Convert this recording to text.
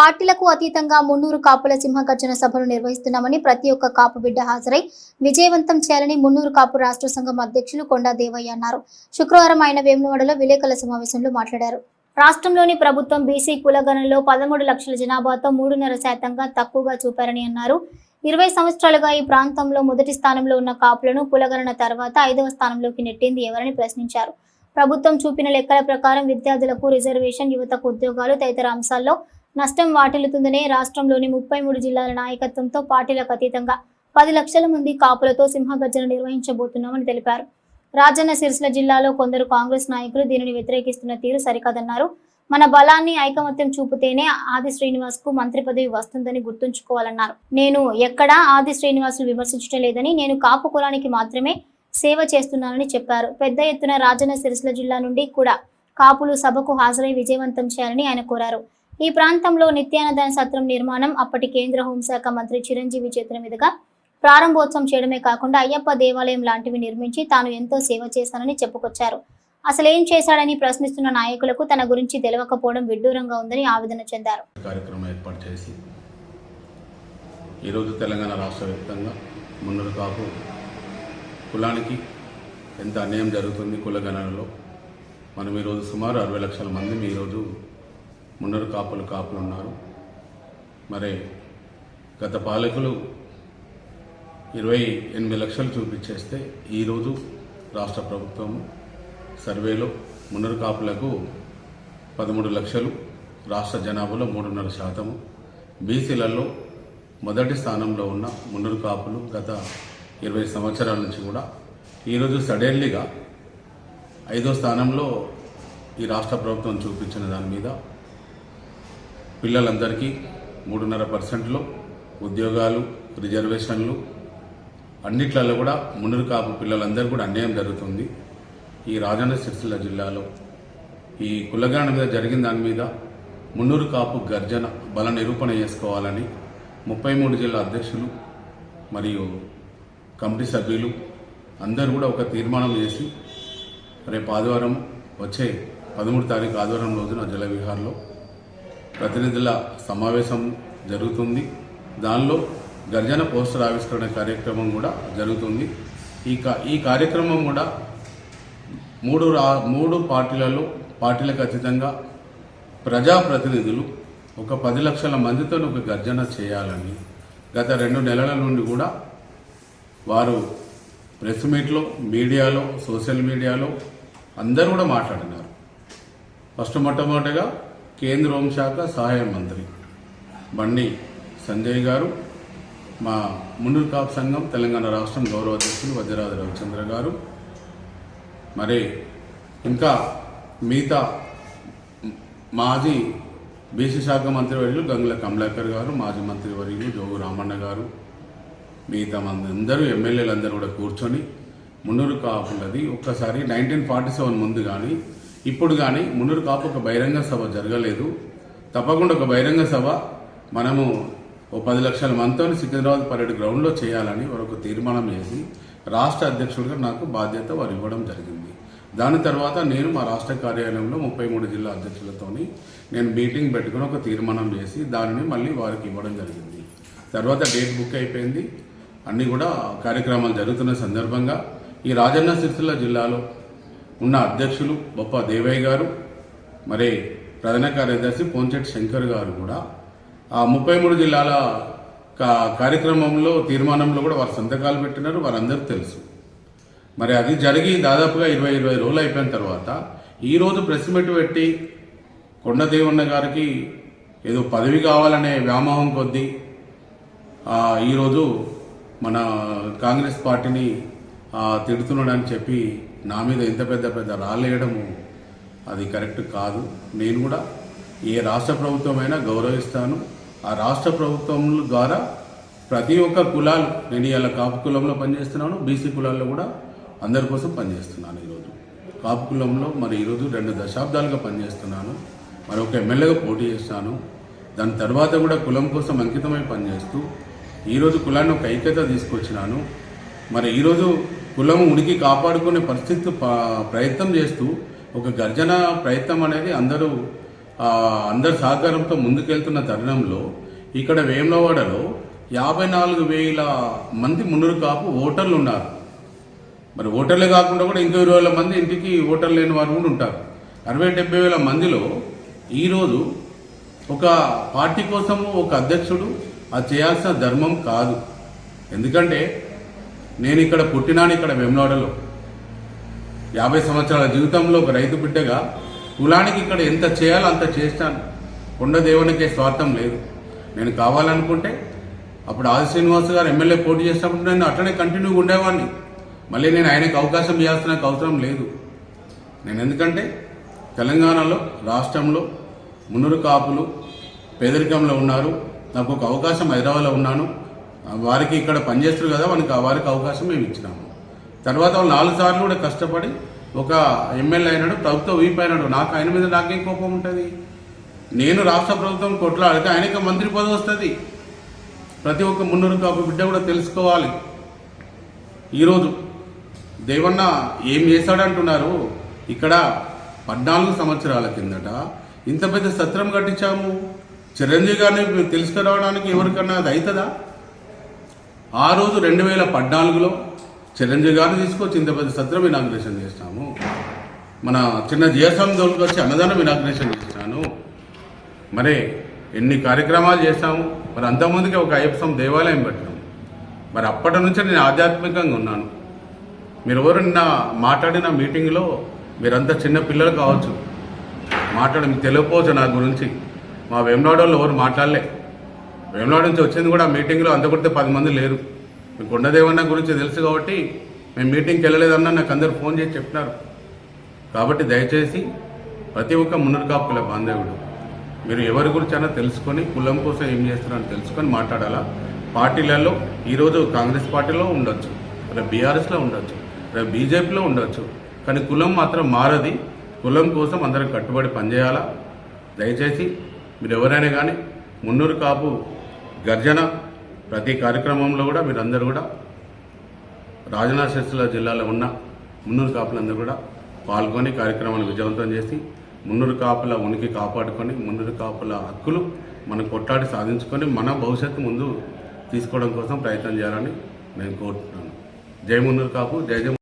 పార్టీలకు అతీతంగా మున్నూరు కాపుల సింహగర్జన సభను నిర్వహిస్తున్నామని ప్రతి ఒక్క కాపు బిడ్డ హాజరై విజయవంతం చేయాలని మున్నూరు కాపు రాష్ట్ర సంఘం అధ్యక్షులు కొండా దేవయ్య అన్నారు. శుక్రవారం ఆయన వేములవాడలో విలేకరుల సమావేశంలో మాట్లాడారు. రాష్ట్రంలోని ప్రభుత్వం బీసీ కులగణంలో పదమూడు లక్షల జనాభాతో మూడున్నర శాతంగా తక్కువగా చూపారని అన్నారు. ఇరవై సంవత్సరాలుగా ఈ ప్రాంతంలో మొదటి స్థానంలో ఉన్న కాపులను కులగణన తర్వాత ఐదవ స్థానంలోకి నెట్టింది ఎవరని ప్రశ్నించారు. ప్రభుత్వం చూపిన లెక్కల ప్రకారం విద్యార్థులకు రిజర్వేషన్ యువతకు ఉద్యోగాలు తదితర అంశాల్లో నష్టం వాటిల్లుతుందనే రాష్ట్రంలోని ముప్పై మూడు జిల్లాల నాయకత్వంతో పార్టీలకు అతీతంగా పది లక్షల మంది కాపులతో సింహగర్జన నిర్వహించబోతున్నామని తెలిపారు. రాజన్న సిరిసిల్ల జిల్లాలో కొందరు కాంగ్రెస్ నాయకులు దీనిని వ్యతిరేకిస్తున్న తీరు సరికాదన్నారు. మన బలాన్ని ఐకమత్యం చూపితేనే ఆది శ్రీనివాస్కు మంత్రి పదవి వస్తుందని గుర్తుంచుకోవాలన్నారు. నేను ఎక్కడా ఆది శ్రీనివాస్ విమర్శించడం లేదని నేను కాపు కులానికి మాత్రమే సేవ చేస్తున్నానని చెప్పారు. పెద్ద ఎత్తున రాజన్న సిరిసిల్ల జిల్లా నుండి కూడా కాపులు సభకు హాజరై విజయవంతం చేయాలని ఆయన కోరారు. ఈ ప్రాంతంలో నిత్యానదాన సత్రం నిర్మాణం అప్పటి కేంద్ర హోంశాఖ మంత్రి చిరంజీవి చేతుల మీదుగా ప్రారంభోత్సవం చేయడమే కాకుండా అయ్యప్ప దేవాలయం లాంటివి నిర్మించి తాను ఎంతో సేవ చేశానని చెప్పుకొచ్చారు. అసలేం చేశాడని ప్రశ్నిస్తున్న నాయకులకు తన గురించి తెలియకపోవడం విడ్డూరంగా ఉందని ఆవేదన చెందారు. కార్యక్రమం ఏర్పాటు చేసి ఈరోజు తెలంగాణ రాష్ట్ర వ్యాప్తంగా మున్నరు కాపు కులానికి ఎంత అన్యాయం జరుగుతుంది కులగణనలో మనం ఈరోజు సుమారు అరవై లక్షల మంది ఈరోజు మున్నరు కాపులు కాపులు ఉన్నారు మరి గత పాలకులు ఇరవై ఎనిమిది లక్షలు చూపించేస్తే ఈరోజు రాష్ట్ర ప్రభుత్వం సర్వేలో మున్నరు కాపులకు పదమూడు లక్షలు రాష్ట్ర జనాభాలో మూడున్నర శాతము. బీసీలలో మొదటి స్థానంలో ఉన్న మున్నరు కాపులు గత ఇరవై సంవత్సరాల నుంచి కూడా ఈరోజు సడన్లీగా ఐదో స్థానంలో ఈ రాష్ట్ర ప్రభుత్వం చూపించిన దాని మీద పిల్లలందరికీ మూడున్నర పర్సెంట్లో ఉద్యోగాలు రిజర్వేషన్లు. అన్నిట్లలో కూడా మున్నూరు కాపు పిల్లలందరూ కూడా అన్యాయం జరుగుతుంది. ఈ రాజన్న సిరిసిల్ల జిల్లాలో ఈ కులగాన మీద జరిగిన దాని మీద మున్నూరు కాపు గర్జన బల నిరూపణ చేసుకోవాలని ముప్పై మూడు జిల్లా అధ్యక్షులు మరియు కమిటీ సభ్యులు అందరూ కూడా ఒక తీర్మానం చేసి రేపు ఆదివారం వచ్చే పదమూడు తారీఖు ఆదివారం రోజున జలవిహార్లో ప్రతినిధుల సమావేశం జరుగుతుంది. దానిలో గర్జన పోస్టర్ ఆవిష్కరణ కార్యక్రమం కూడా జరుగుతుంది. ఈ ఈ కార్యక్రమం కూడా మూడు రా మూడు పార్టీలలో పార్టీలకు ఖచ్చితంగా ప్రజాప్రతినిధులు ఒక పది లక్షల మందితో ఒక గర్జన చేయాలని గత రెండు నెలల నుండి కూడా వారు ప్రెస్ మీట్లో మీడియాలో సోషల్ మీడియాలో అందరూ కూడా మాట్లాడినారు. ఫస్ట్ మొట్టమొదటిగా కేంద్ర హోంశాఖ సహాయ మంత్రి. బండి సంజయ్ గారు మా మున్నూరు కాపు సంఘం తెలంగాణ రాష్ట్రం గౌరవ అధ్యక్షులు వజ్రరాజు రవిచంద్ర గారు. మరి ఇంకా మిగతా మాజీ బీసీ శాఖ మంత్రివర్యులు గంగుల కమలాకర్ గారు మాజీ మంత్రివర్యులు జోగు రామన్న గారు. మిగతా మంది అందరూ ఎమ్మెల్యేలు అందరూ కూడా కూర్చొని మున్నూరు కాపులది ఒక్కసారి నైన్టీన్ ఫార్టీ సెవెన్ ముందు కానీ ఇప్పుడు కానీ మున్నూరు కాపు ఒక బహిరంగ సభ జరగలేదు. తప్పకుండా ఒక బహిరంగ సభ మనము ఓ పది లక్షల మందితో సికింద్రాబాద్ పరేడ్ గ్రౌండ్లో చేయాలని వారు ఒక తీర్మానం చేసి రాష్ట్ర అధ్యక్షుడిగా నాకు బాధ్యత వారు ఇవ్వడం జరిగింది. దాని తర్వాత నేను మా రాష్ట్ర కార్యాలయంలో ముప్పై మూడు జిల్లా అధ్యక్షులతోని నేను మీటింగ్ పెట్టుకుని ఒక తీర్మానం చేసి దానిని మళ్ళీ వారికి ఇవ్వడం జరిగింది. తర్వాత డేట్ బుక్ అయిపోయింది. అన్నీ కూడా కార్యక్రమాలు జరుగుతున్న సందర్భంగా ఈ రాజన్న సిరిసిల్ల జిల్లాలో ఉన్న అధ్యక్షులు బొప్ప దేవయ్య గారు మరి ప్రధాన కార్యదర్శి పోంచెట్టి శంకర్ గారు కూడా. ఆ ముప్పై మూడు జిల్లాల కా- కార్యక్రమంలో తీర్మానంలో కూడా వారు సంతకాలు పెట్టినారు వారందరూ తెలుసు. మరి అది జరిగి దాదాపుగా ఇరవై ఇరవై రోజులు అయిపోయిన తర్వాత ఈరోజు ప్రెస్ మీట్ పెట్టి కొండదేవన్న గారికి ఏదో పదవి కావాలనే వ్యామోహం కొద్దీ ఈరోజు మన కాంగ్రెస్ పార్టీని తిడుతున్నాడని చెప్పి నా మీద ఇంత పెద్ద పెద్ద రాళ్ళేయడము అది కరెక్ట్ కాదు. నేను కూడా ఏ రాష్ట్ర ప్రభుత్వమైనా గౌరవిస్తాను. ఆ రాష్ట్ర ప్రభుత్వం ద్వారా ప్రతి ఒక్క కులాలు నేను ఇలా కాపు కులంలో పనిచేస్తున్నాను బీసీ కులాల్లో కూడా అందరి కోసం పనిచేస్తున్నాను ఈరోజు. కాపు కులంలో మరి ఈరోజు రెండు దశాబ్దాలుగా పనిచేస్తున్నాను. మరి ఒక ఎమ్మెల్యేగా పోటీ చేస్తాను. దాని తర్వాత కూడా కులం కోసం అంకితమై పనిచేస్తూ ఈరోజు కులాన్ని ఒక ఐక్యత తీసుకొచ్చినాను. మరి ఈరోజు కులం ఉనికి కాపాడుకునే పరిస్థితి ప్రయత్నం చేస్తూ ఒక గర్జన ప్రయత్నం అనేది అందరూ అందరి సహకారంతో ముందుకెళ్తున్న తరుణంలో ఇక్కడ వేములవాడలో యాభై నాలుగు వేల మంది మున్నూరు కాపు ఓటర్లు ఉన్నారు. మరి ఓటర్లే కాకుండా కూడా ఇంకో ఇరవై వేల మంది ఇంటికి ఓటర్లు లేని వారు కూడా ఉంటారు. అరవై డెబ్బై వేల మందిలో ఈరోజు ఒక పార్టీ కోసము ఒక అధ్యక్షుడు అది చేయాల్సిన ధర్మం కాదు. ఎందుకంటే నేను ఇక్కడ పుట్టినాను ఇక్కడ వెమ్నాడలో యాభై సంవత్సరాల జీవితంలో ఒక రైతు బిడ్డగా కులానికి ఇక్కడ ఎంత చేయాలో అంత చేస్తాను. కొండ దేవునికే స్వార్థం లేదు. నేను కావాలనుకుంటే అప్పుడు ఆది శ్రీనివాస్ గారు ఎమ్మెల్యే పోటీ చేసినప్పుడు నేను అట్లనే కంటిన్యూగా ఉండేవాడిని. మళ్ళీ నేను ఆయనకు అవకాశం ఇవ్వాల్సిన అవసరం లేదు. నేను ఎందుకంటే తెలంగాణలో రాష్ట్రంలో మునురు కాపులు పేదరికంలో ఉన్నారు. నాకు ఒక అవకాశం హైదరాబాద్లో ఉన్నాను. వారికి ఇక్కడ పనిచేస్తారు కదా వానికి వారికి అవకాశం మేము ఇచ్చినాము తర్వాత వాళ్ళు నాలుగు సార్లు కూడా కష్టపడి ఒక ఎమ్మెల్యే అయినాడు ప్రభుత్వం వీపు అయినాడు. నాకు ఆయన మీద నాకేం కోపం ఉంటుంది? నేను రాష్ట్ర ప్రభుత్వం కొట్లాడితే ఆయనకి మంత్రి పదవి వస్తుంది. ప్రతి ఒక్క మున్నూరు కాపు బిడ్డ కూడా తెలుసుకోవాలి. ఈరోజు దేవన్న ఏం చేశాడంటున్నారు? ఇక్కడ పద్నాలుగు సంవత్సరాల కిందట ఇంత పెద్ద సత్రం కట్టించాము. చిరంజీవి గారిని తెలుసుకురావడానికి ఎవరికన్నా అది అవుతుందా? ఆ రోజు రెండు వేల పద్నాలుగులో చిరంజీవి గారిని తీసుకొచ్చి ఇంత పెద్ద సత్రం ఇనాగ్రేషన్ చేసినాము మన చిన్న జీఎస్ఎం దోళ్ళకి వచ్చి అన్నదానం ఇనాగ్రేషన్ చేసినాను మరి ఎన్ని కార్యక్రమాలు చేశాము? మరి అంతమందికి ఒక అయ్యప్ప దేవాలయం పెట్టాము. మరి అప్పటి నుంచే నేను ఆధ్యాత్మికంగా ఉన్నాను. మీరు ఎవరు నిన్న మాట్లాడిన మీటింగ్లో మీరంతా చిన్న పిల్లలు కావచ్చు. మాట్లాడి మీకు తెలియకపోవచ్చు నా గురించి. మా వేమనాడు వాళ్ళు ఎవరు మాట్లాడలే. వేమనాడు నుంచి వచ్చింది కూడా మీటింగ్లో అంత పది మంది లేరు. మీకు కొండదేవన్న గురించి తెలుసు కాబట్టి మేము మీటింగ్కి వెళ్ళలేదన్నా నాకు అందరు ఫోన్ చేసి చెప్పినారు. కాబట్టి దయచేసి ప్రతి ఒక్క మునర్కాపుల కాపుల బాంధవుడు మీరు ఎవరి గురించి అయినా తెలుసుకొని కులం కోసం ఏం చేస్తున్నారని తెలుసుకొని మాట్లాడాలా? పార్టీలలో ఈరోజు కాంగ్రెస్ పార్టీలో ఉండొచ్చు రేపు బీఆర్ఎస్లో ఉండొచ్చు రేపు బీజేపీలో ఉండొచ్చు. కానీ కులం మాత్రం మారది. కులం కోసం అందరం కట్టుబడి పనిచేయాలా? దయచేసి మీరు ఎవరైనా కానీ మున్నూరు కాపు గర్జన ప్రతి కార్యక్రమంలో కూడా మీరందరూ కూడా రాజన్న జిల్లాలో ఉన్న మున్నూరు కాపులందరూ కూడా పాల్గొని కార్యక్రమాన్ని విజయవంతం చేసి మున్నూరు కాపుల ఉనికి కాపాడుకొని మున్నూరు కాపుల హక్కులు మనం కొట్లాడి సాధించుకొని మన భవిష్యత్తు ముందు తీసుకోవడం కోసం ప్రయత్నం చేయాలని నేను కోరుతున్నాను జై మున్నూరు కాపు జై జై